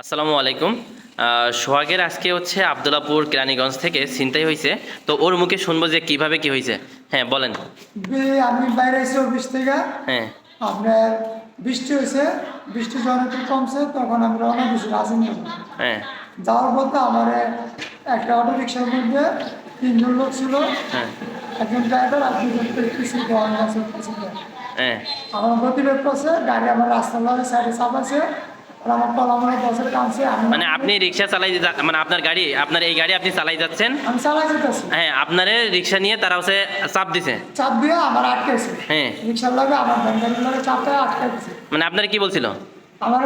আসসালামু আলাইকুম। সোহাগের আজকে হচ্ছে আবদুল্লাপুর কেরানীগঞ্জ থেকে ছিনতাই হয়েছে। তো ওর মুখে শুনব যে কীভাবে কি হয়েছে। হ্যাঁ বলেন। আমি বাইরে এসে অফিস থেকে হ্যাঁ। আপনার বৃষ্টি হয়েছে বৃষ্টি যখন একটু কমছে তখন আমি রওনা দিয়েছি রাজেন্দ্র হ্যাঁ। যাওয়ার পথে আমার একটা অটো রিক্সার মধ্যে তিনজন লোক ছিল। হ্যাঁ। একজন ড্রাইভার আর দুজন আছে হ্যাঁ। আমার গতিবেগ করছে গাড়ি আমার রাস্তার সাইডে চাপাছে আর মানে আপনি রিক্সা চালাই মানে আপনার গাড়ি আপনার এই গাড়ি আপনি চালাই যাচ্ছেন? হ্যাঁ আপনার রিক্সা নিয়ে তারা হচ্ছে চাপ দিছে। চাপ দিয়ে আমার আটকেছে হ্যাঁ। রিক্সার লগে আমার ব্যাংকের চাপটা আটকে মানে আপনার কি বলছিল? আমার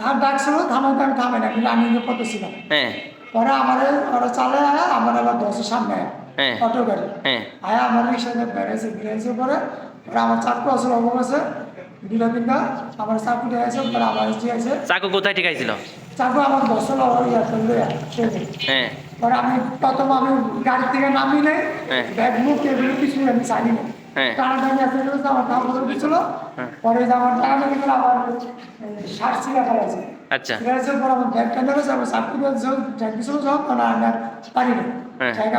থার ডাকছিল থামাতে আমি থামে না আমি রানিংয়ের পথে ছিলাম। হ্যাঁ। পরে আমার ওরা চালে আয়া আমার আবার দশের সামনে আয়া। হ্যাঁ। অটো গাড়ি। হ্যাঁ। আয়া আমার রিক্সাতে বেড়েছে বেড়েছে পরে ওরা আমার আসলে অবক আছে। দুটা আমার চাকু আছে পরে আমার যে আছে। চাকু কোথায় ঠিকাইছিল? চাকু আমার বসল ইয়া করলে হ্যাঁ। পরে আমি প্রথম আমি গাড়ি থেকে নামি নেই হ্যাঁ। ব্যাগ মুখ এগুলো কিছু আমি হ্যাঁ। টানাটানি দিচ্ছিল। পরে আমার টানাটানি করে আমার আচ্ছা। ঠিক আছে আমার ব্যাগটা ধরেছে আমার চাকরি যখন ট্যাগ দিছিল যখন তখন আমি আর পারিনি।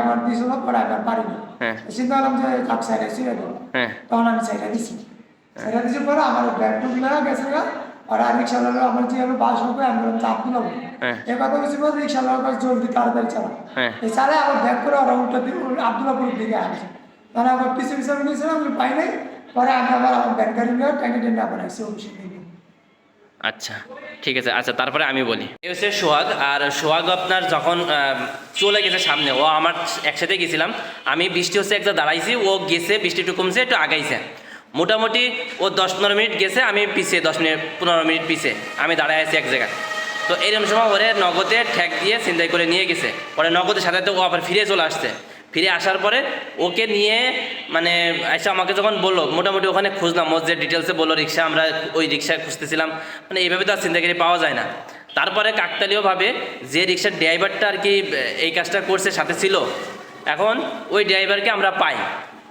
আমার দিয়েছিল পরে আমি আর পারিনি। চিন্তা করলাম যে কাপ সাইডে ছিঁড়ে তখন আমি সাইডে দিছি। দিছি পরে আমার লাগা গেছে গা। আর আর আমার যে আমি বাস হবে আমি বললাম চাপ দিলাম। হ্যাঁ। এ কথা বলছি বলে রিক্সা লাগা জলদি তাড়াতাড়ি চালা হ্যাঁ। এই চালে ব্যাগ করে ওরা উল্টা দিকে আসছে তাহলে আবার পিছিয়ে পিছিয়ে আমি নিয়েছিলাম আমি পাই নাই। পরে আমি আবার আমার ব্যাগ গাড়ি নিয়ে টেনে আবার আসছি অফিসে আচ্ছা ঠিক আছে। আচ্ছা তারপরে আমি বলি। এই হচ্ছে সোহাগ আর সোহাগ আপনার যখন চলে গেছে সামনে ও আমার একসাথে গেছিলাম। আমি বৃষ্টি হচ্ছে একটা দাঁড়াইছি ও গেছে বৃষ্টি একটু কমছে একটু আগাইছে। মোটামুটি ও দশ পনেরো মিনিট গেছে, আমি পিছিয়ে, দশ মিনিট, পনেরো মিনিট পিছিয়ে। আমি দাঁড়ায় আছি এক জায়গায়। তো এরকম সময় ওরে নগদে ঠেক দিয়ে চিন্তাই করে নিয়ে গেছে। পরে নগদের সাথে তো ও আবার ফিরে চলে আসছে। ফিরে আসার পরে ওকে নিয়ে মানে এসে আমাকে যখন বলল, মোটামুটি ওখানে খুঁজলাম যে ডিটেলসে বলল, রিক্সা আমরা ওই রিক্সায় খুঁজতেছিলাম। মানে এইভাবে তো আর চিন্তাকারী পাওয়া যায় না। তারপরে কাকতালীয়ভাবে যে রিক্সার ড্রাইভারটা আর কি এই কাজটা করছে, সাথে ছিল, এখন ওই ড্রাইভারকে আমরা পাই।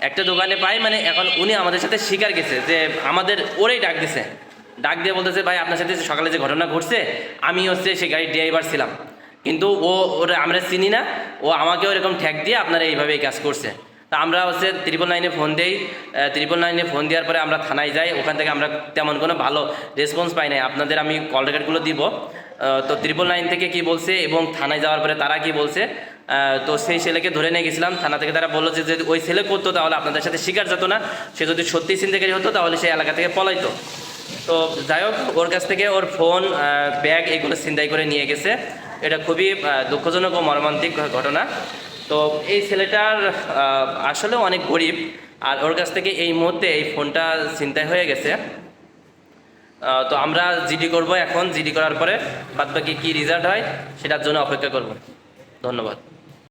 একটা দোকানে পাই মানে এখন উনি আমাদের সাথে শিকার গেছে যে আমাদের ওরেই ডাক দিছে। ডাক দিয়ে বলতেছে, ভাই, আপনার সাথে সকালে যে ঘটনা ঘটছে, আমি হচ্ছে সেই গাড়ির ড্রাইভার ছিলাম। কিন্তু ও, ওরা আমরা চিনি না, ও আমাকেও এরকম ঠ্যাক দিয়ে আপনারা এইভাবে এই কাজ করছে। তা আমরা হচ্ছে ত্রিপল নাইনে ফোন দেই ত্রিপল নাইনে ফোন দেওয়ার পরে আমরা থানায় যাই, ওখান থেকে আমরা তেমন কোনো ভালো রেসপন্স পাই নাই। আপনাদের আমি কল রেকর্ডগুলো দিব। তো ত্রিপল নাইন থেকে কি বলছে এবং থানায় যাওয়ার পরে তারা কি বলছে? তো সেই ছেলেকে ধরে নিয়ে গেছিলাম। থানা থেকে তারা বলল যে, যদি ওই ছেলে করতো তাহলে আপনাদের সাথে শিকার যেত না। সে যদি সত্যি চিন্তাকারী হতো তাহলে সেই এলাকা থেকে পলাইতো। তো যাই হোক, ওর কাছ থেকে ওর ফোন ব্যাগ এগুলো ছিনতাই করে নিয়ে গেছে। এটা খুবই দুঃখজনক ও মর্মান্তিক ঘটনা। তো এই ছেলেটার আসলে অনেক গরিব। আর ওর কাছ থেকে এই মুহূর্তে এই ফোনটা ছিনতাই হয়ে গেছে। তো আমরা জিডি করব এখন, জিডি করার পরে বাদবাকি কী রেজাল্ট হয়, সেটার জন্য অপেক্ষা করব। ধন্যবাদ।